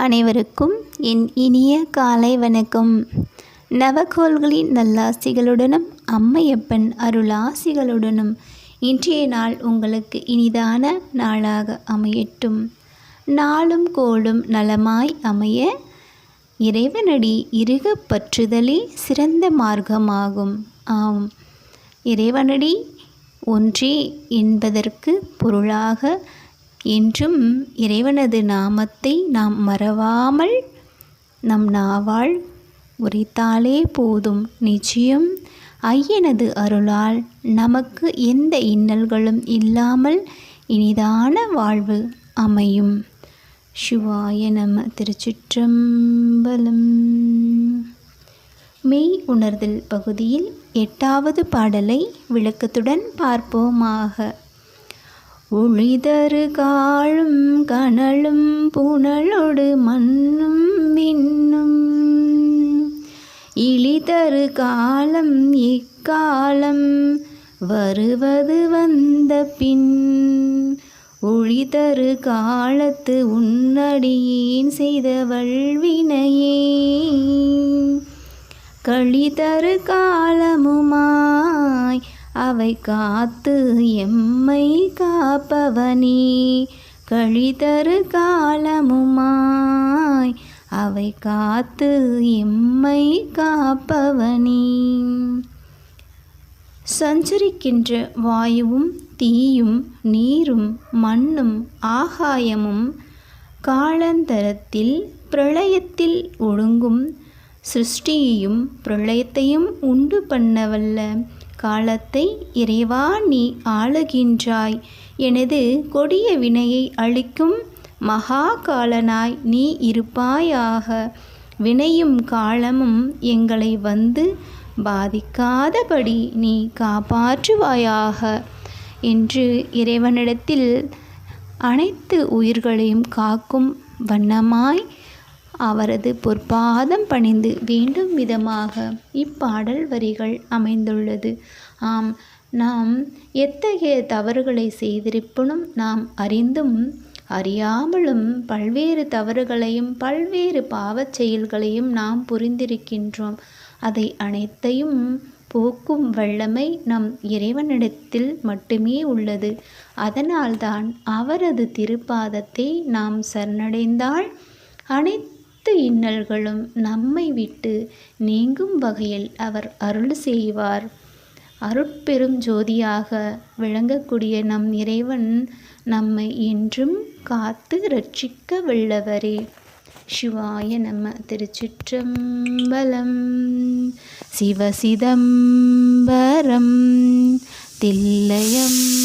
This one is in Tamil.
அனைவருக்கும் என் இனிய காலை வணக்கம். நவகோள்களின் நல்லாசிகளுடனும் அம்மையப்பன் அருளாசிகளுடனும் இன்றைய நாள் உங்களுக்கு இனிதான நாளாக அமையட்டும். நாளும் கோளும் நலமாய் அமைய இறைவனடி இருக பற்றுதலே சிறந்த மார்க்கமாகும். ஆம் இறைவனடி ஒன்றே என்பதற்கு பொருளாக என்றும் இறைவனது நாமத்தை நாம் மறவாமல் நம் நாவால் உரைத்தாலே போதும் நிச்சயம். ஐயனது அருளால் நமக்கு எந்த இன்னல்களும் இல்லாமல் இனிதான வாழ்வு அமையும். சிவாய நம திருச்சிற்றம்பலம். மெய் உணர்தல் பகுதியில் எட்டாவது பாடலை விளக்கத்துடன் பார்ப்போமாக. ஒளிதருகாளும் கனலும் புனலொடு மண்ணும் விண்ணும் இழிதரு காலம் இக்காலம் வருவது வந்த பின் ஒளிதரு காலத்து உன்னடியேன் செய்த வல்வினையே. களிதரு காலமுமா அவை காத்து எம்மை காப்பவனே. கழிதரு காலமுமாய் அவை காத்து எம்மை காப்பவனே. சஞ்சரிக்கின்ற வாயுவும் தீயும் நீரும் மண்ணும் ஆகாயமும் காலந்தரத்தில் பிரளயத்தில் ஒழுங்கும் சிருஷ்டியையும் பிரளயத்தையும் உண்டு பண்ணவல்ல. காலத்தை இறைவா நீ ஆளுகின்றாய். எனது கொடிய வினையை அழிக்கும் மகா காலனாய் நீ இருப்பாயாக. வினையும் காலமும் எங்களை வந்து பாதிக்காதபடி நீ காப்பாற்றுவாயாக. என்று இறைவனிடத்தில் அனைத்து உயிர்களையும் காக்கும் வண்ணமாய் அவரது பொற்பாதம் பணிந்து வேண்டும் விதமாக இப்பாடல் வரிகள் அமைந்துள்ளது. ஆம் நாம் எத்தகைய தவறுகளை செய்திருப்பினும் நாம் அறிந்தும் அறியாமலும் பல்வேறு தவறுகளையும் பல்வேறு பாவச் செயல்களையும் நாம் புரிந்திருக்கின்றோம். அதை அனைத்தையும் போக்கும் வல்லமை நம் இறைவனிடத்தில் மட்டுமே உள்ளது. அதனால்தான் அவரது திருப்பாதத்தை நாம் சரணடைந்தால் அனைத்து இன்னல்களும் நம்மை விட்டு நீங்கும் வகையில் அவர் அருள் செய்வார். அருட்பெரும் ஜோதியாக விளங்கக்கூடிய நம் இறைவன் நம்மை என்றும் காத்து ரட்சிக்க வல்லவரே. சிவாய நம்ம திருச்சிற்றம்பலம். சிவசிதம்பரம் தில்லயம்